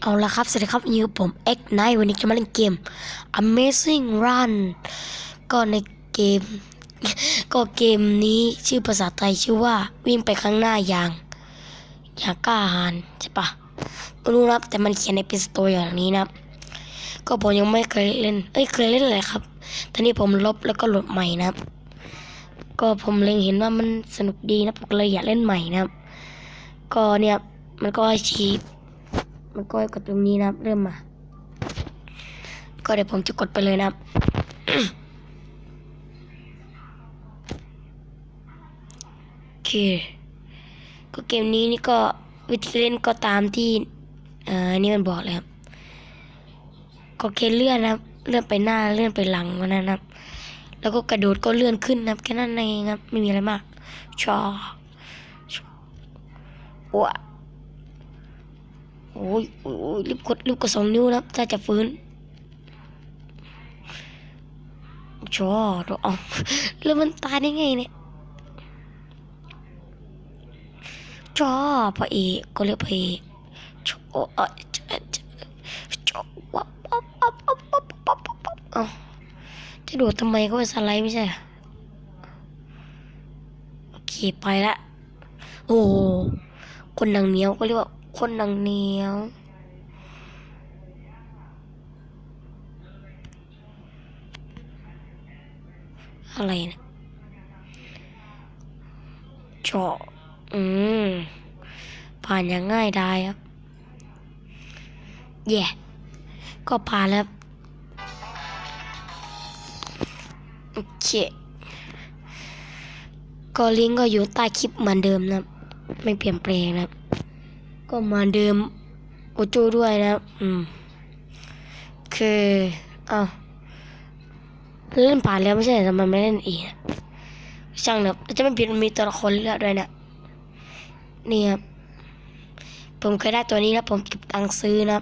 เอาละครับ สวัสดีครับยูผม X Night วันนี้จะมาเล่นเกม Amazing Run ก็ในเกม ก็เกมนี้ชื่อภาษาไทยชื่อว่าวิ่งไปข้างหน้าอย่าง อย่างกล้าหาญใช่ปะไม่รู้นะแต่มันเขียนในเป็นสโตอย่างนี้นะก็ผมยังไม่เคยเล่น เอ้ยเคยเล่นเลยครับตอนนี้ผมลบแล้วก็โหลดใหม่นะก็ผมเล็งเห็นว่ามันสนุกดีนะผมเลยอยากเล่นใหม่นะก็เนี่ยมันก็ให้ชี้ มันก็กดตรงนี้นะครับ เริ่มมา ก็เดี๋ยวผมจะกดไปเลยนะครับโอเค ก็เกมนี้นี่ก็วิธีเล่นก็ตามที่อ่อนี่มันบอกเลยครับก็แค่เลื่อนนะครับ เลื่อนไปหน้าเลื่อนไปหลังวันนั้นนะครับ แล้วก็กระโดดก็เลื่อนขึ้นนะครับแค่นั้นเองครับ ไม่มีอะไรมากชอว้า โอ้ยโอ้ยรีบกดรีบกดสองนิ้วนะครับถ้าจะฟื้นชอดออกแล้วมันตายได้ไงเนี่ยจอพอเอกก็เรียกพอเอกจอเออจอจอวับวับวับวับวับวับวับเอาจะโดดทำไมก็เป็นสไลด์ไม่ใช่โอเคไปละโอ้คนหนังเหนียวก็เรียกว่า คนหนังเหนียว อะไรนะเจาะอืม ผ่านอย่างง่ายไดายครับแย่ก็ผ่านแล้วโอเค ก็ลิงก์ก็อยู่ใต้คลิปเหมือนเดิมนะ ไม่เปลี่ยนแปลงนะ ก็เหมือนเดิมโอโจด้วยนะครับ อืมคืออ้าเล่นผ่านแล้วไม่ใช่ทำไมไม่เล่นอีกช่างนะจะไม่ผิดมันมีตัวละครเลือกด้วยนะนี่ครับผมเคยได้ตัวนี้นะผมเก็บตังค์ซื้อนะ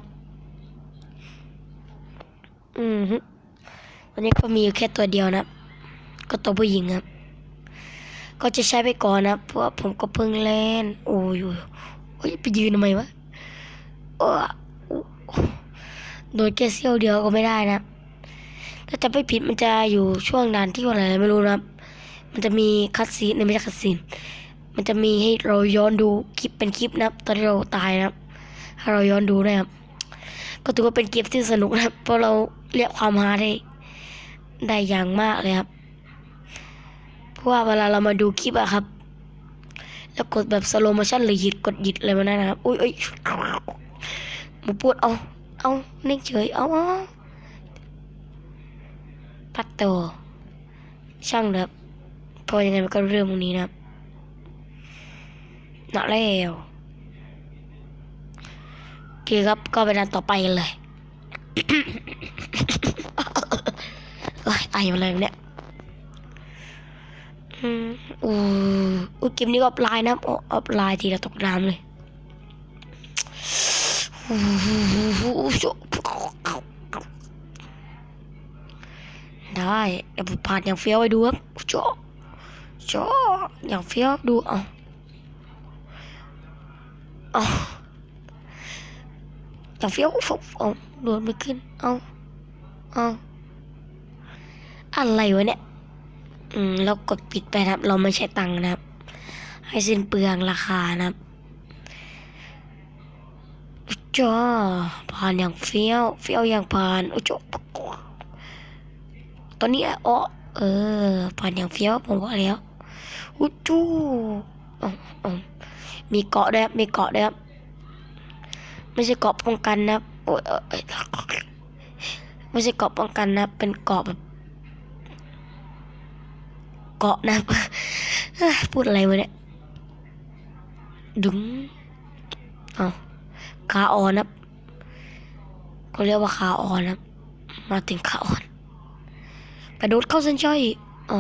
อืมวันนี้ก็มีอยู่แค่ตัวเดียวนะก็ตัวผู้หญิงครับ ก็จะใช้ไปก่อนนะเพราะว่าผมก็เพิ่งเล่น โอ้ย โอ้ยไปยืนทำไมวะโดนแค่เสี้ยวเดียวก็ไม่ได้นะถ้าจะไม่ผิดมันจะอยู่ช่วงนานที่ว่าอะไรไม่รู้นะมันจะมีคัดซีนไม่ใช่คัดซีนมันจะมีให้เราย้อนดูคลิปเป็นคลิปนะตอนที่เราตายนะให้เราย้อนดูด้ครับ ก็ถือว่าเป็นเกมที่สนุกนะเพราะเราเรียกความฮาได้ได้อย่างมากเลยครับ เพราะว่าเวลาเรามาดูคลิปอะครับ แล้วกดแบบสโลโมชั่นหรือหยิดกดหยิดอะไรมานั่นนะครับ อุ้ยอุ้ยหมูปวดเอา เอานิ่งเฉย เอาเอาปัดโตช่างนะครับพอยังไงมันก็เรื่องพวกนี้นะครับหนักแล้วโอเคครับก็ไปดันต่อไปกันเลยเอ้ยไอมาเลยเนี่ย อืม อู้อู้เกมนี้ก็ออฟไลน์นะออฟไลน์ทีละตกน้ำเลยได้เดี๋ยวผมผ่านอย่างเฟี้ยวไปดูครับโจ๊ะโจ๊ะอย่างเฟี้ยวดูเอาเอาอย่างเฟี้ยวฟุบเอาโดนไม่ขึ้นเอาเอาอะไรวะเนี่ย อืมแล้วกดปิดไปนะครับ เราไม่ใช้ตังค์นะครับ ให้สิ้นเปลืองราคานะครับจ้าผ่านอย่างเฟี้ยว เฟี้ยวอย่างผ่านโอ้โจตอนนี้อ๋อเออ ผ่านอย่างเฟี้ยวผมบอกแล้วอู้จู้อ๋ออ๋อมีเกาะด้วยครับมีเกาะด้วยครับไม่ใช่เกาะป้องกันนะครับโอ้ยไม่ใช่เกาะป้องกันนะ เป็นเกาะแบบ เกาะนะครับพูดอะไรวะเนี่ยดึงเอาขาอ่อนนะครับก็เรียกว่าขาอ่อนนะครับมาถึงขาอ่อนกระโดดเข้าเส้นชัยอ๋อ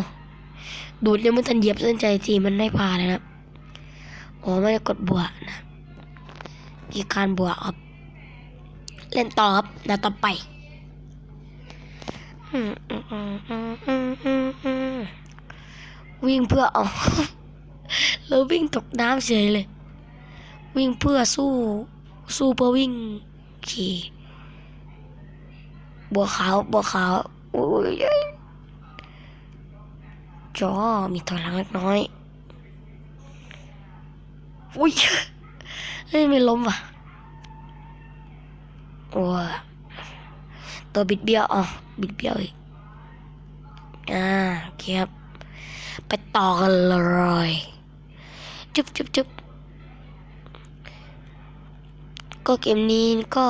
โดดยังไม่ทันเหยียบเส้นใจทีมันได้พาเลยนะอ๋อไม่ได้กดบวกนะมีการบวกครับเล่นต่อครับแล้วต่อไป อืมอืมอืมอืมอืมอืม วิ่งเพื่อเอาแล้ววิ่งตกน้ำเฉยเลย วิ่งเพื่อสู้สู้เพื่อวิ่งเคบัวขาวบัวขาวโอ้ยจอมีถอยหลังเล็กน้อยอุ้ยเฮ้ยไม่ล้มว่ะโอ้ตัวบิดเบี้ยวอ๋อบิดเบี้ยวอีกอ่าโอเคครับ ต่อกันเลยจุ๊บจุ๊บจุ๊บก็เกมนี้ก็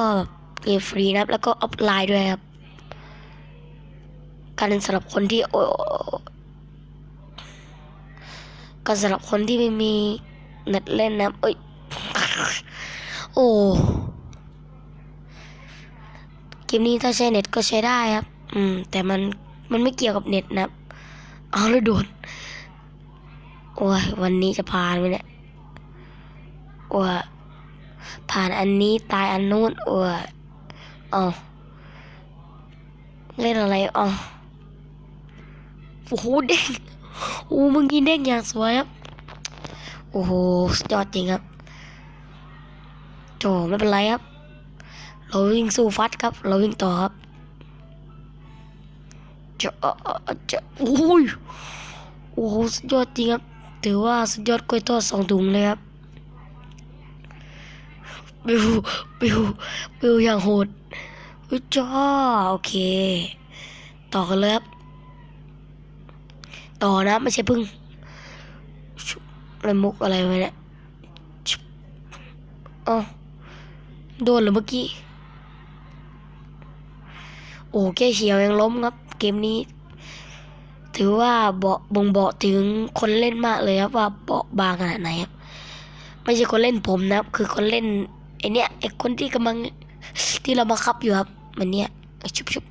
เกมฟรีนะครับ แล้วก็ออฟไลน์ด้วยครับ การสำหรับคนที่โอ้การสำหรับคนที่ไม่มีเน็ตเล่นนะเอ้ย โอ้เกมนี้ถ้าใช้เน็ตก็ใช้ได้ครับ อืม แต่มันมันไม่เกี่ยวกับเน็ตนะครับ เอาแล้วโดน โอ้ยวันนี้จะผ่านไหมเนี่ยโอ้ยผ่านอันนี้ตายอันนู้นโอ้ยเอาเล่นอะไรอ๋อโอ้โหเด้งโอ้เมึงกินเด้งอย่างสวยครับ โอ้โหสุดยอดจริงครับโจไม่เป็นไรครับ เราวิ่งสู้ฟัดครับ เราวิ่งต่อครับจ่อจ่อจะโอ้ยโอ้โหสุดยอดจริงครับ ถือว่าสุดยอดกล้วยทอดสองถุงเลยครับบิวบิวบิวอย่างโหดอุ้ยจ้าโอเค ต่อกันเลยครับต่อนะไม่ใช่พึ่งอะไรมุกอะไรวะเนี่ยอ๋อโดนหรือเมื่อกี้ โอ้แค่เฉียวยังล้มครับ เกมนี้ ถือว่าเบาบ่งบอกถึงคนเล่นมากเลยครับว่าเบาบางขนาดไหนครับไม่ใช่คนเล่นผมนะครับ คือคนเล่นไอเนี้ยไอคนที่กำลังที่เราบังคับอยู่ครับ มันเนี้ยชุบชุบ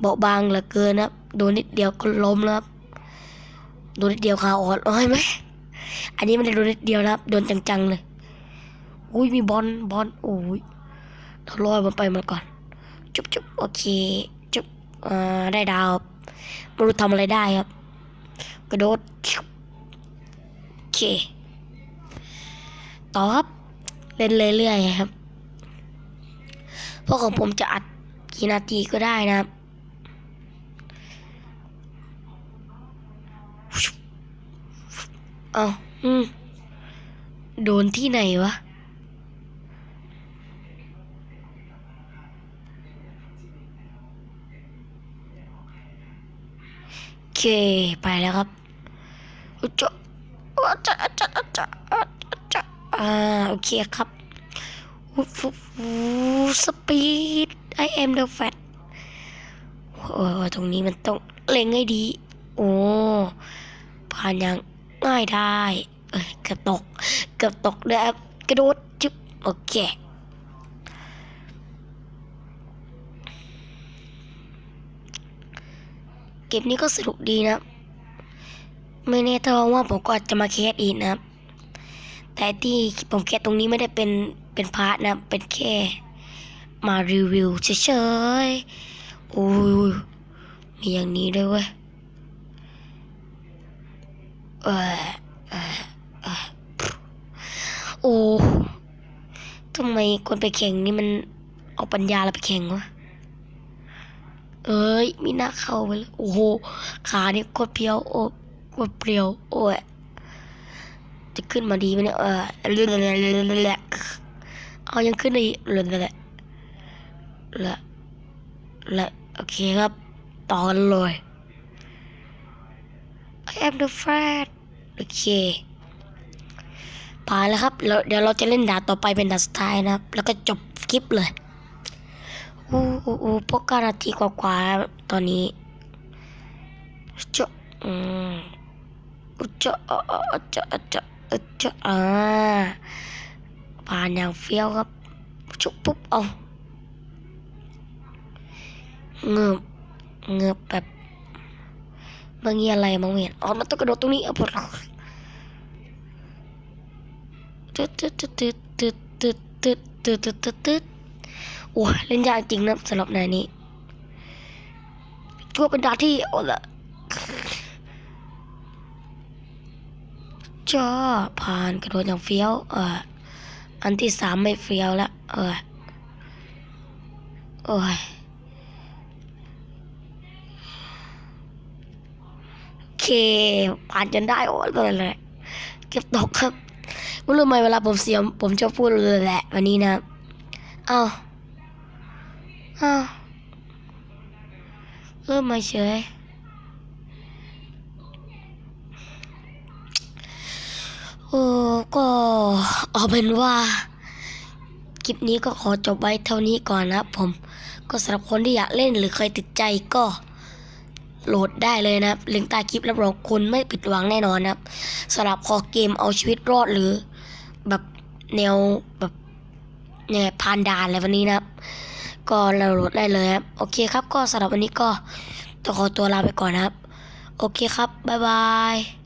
เบาบางเหลือเกินนะครับโดนนิดเดียวก็ล้มแล้วครับโดนนิดเดียวขาอ่อนโอ้ยไหมอันนี้ม่ได้โดนนิดเดียวนะครับ โดนจังๆเลยอุ้ยมีบอลบอลโอ้ยเราลอยมันไปมาก่อน จุบจุบโอเค จุบอ่าได้ดาว ไม่รู้ทำอะไรได้ครับ กระโดดโอเค ต่อครับ เล่นเรื่อยๆครับเพราะของผมจะอัดกี่นาทีก็ได้นะครับเอาอืม โดนที่ไหนวะ เค ไปแล้วครับอุจจะอุจจะอุจจะอุจจะอุจจะอ่าโอเคครับวูฟูฟูสปีด I am the fat โอ้ตรงนี้มันต้องเล็งให้ดี โอ้ผ่านอย่างง่ายได้ เอ้ยเกือบตก เกือบตกด้วยครับกระโดดจุ๊บโอเค เกมนี้ก็สนุกดีนะไม่แน่ถ้าว่าผมก็จจะมาแคสอีกนะครับ แต่ที่ผมแคสตรงนี้ไม่ได้เป็นเป็นพาร์ทนะเป็นแค่มารีวิวเฉยๆโอ้ยมีอย่างนี้ด้วยเว้ยเออเออเออโอ้ทำไมคนไปแข่งนี่มันเอาปัญญาเราไปแข่งวะ เอ้ยมีหน้าเข้าไปเลยโอ้โหขาเนี่โคตรเพียวโอ้โคตรเปรียว โอ้ยจะขึ้นมาดีไหมเนี่ยเออเรื่อยๆเอายังขึ้นได้อีกเรื่อยๆละละโอเคครับต่อกันเลย I am the frat โอเคผ่านแล้วครับเดี๋ยวเราจะเล่นด่านต่อไปเป็นด่านสุดท้ายนะครับ แล้วก็จบคลิปเลย อู้อู้อู้พวกการนาทีกว่าๆตอนนี้เจะอืมอุจจะอะอะจะอะจะอะจะอ่าผ่านอย่างเฟี้ยวครับชุบปุ๊บเอาเงือบเงือบแบบบางทีอะไรมองไม่เห็นอ๋อมันต้องกระโดดตรงนี้เอาพอตึ๊ดตึ๊ดตึ๊ดตึ๊ดตึ๊ดตึ๊ดตึ๊ดตึ๊ดตึ๊ดตึ๊ด โอ้ยเล่นยากจริงนะสำหรับนายนี้ก็เป็นดาที่โอ้ละจ้าผ่านกระโดดอย่างเฟี้ยว เอออันที่สามไม่เฟี้ยวละเออโอ้ยโอเคผ่านจนได้โอ้ยเลยเลยเก็บตกครับไม่รู้ไหมเวลาผมเสียงผมจะพูดเลยแหละวันนี้นะ อาเอาเริ่มมาเฉยโอ้ก็เอาเป็นว่า คลิปนี้ก็ขอจบไว้เท่านี้ก่อนนะผม ก็สำหรับคนที่อยากเล่นหรือเคยติดใจก็โหลดได้เลยนะครับลิงก์ใต้คลิปรับรองคุณไม่ผิดหวังแน่นอนนะครับสำหรับคอเกมเอาชีวิตรอดหรือ แบบแนวแบบ เนี่ยผ่านด่านอะไรวันนี้นะครับ ก็เราโหลดได้เลยครับ โอเคครับ ก็สำหรับวันนี้ก็ต้องขอตัวลาไปก่อนนะครับ โอเคครับ บ๊ายบาย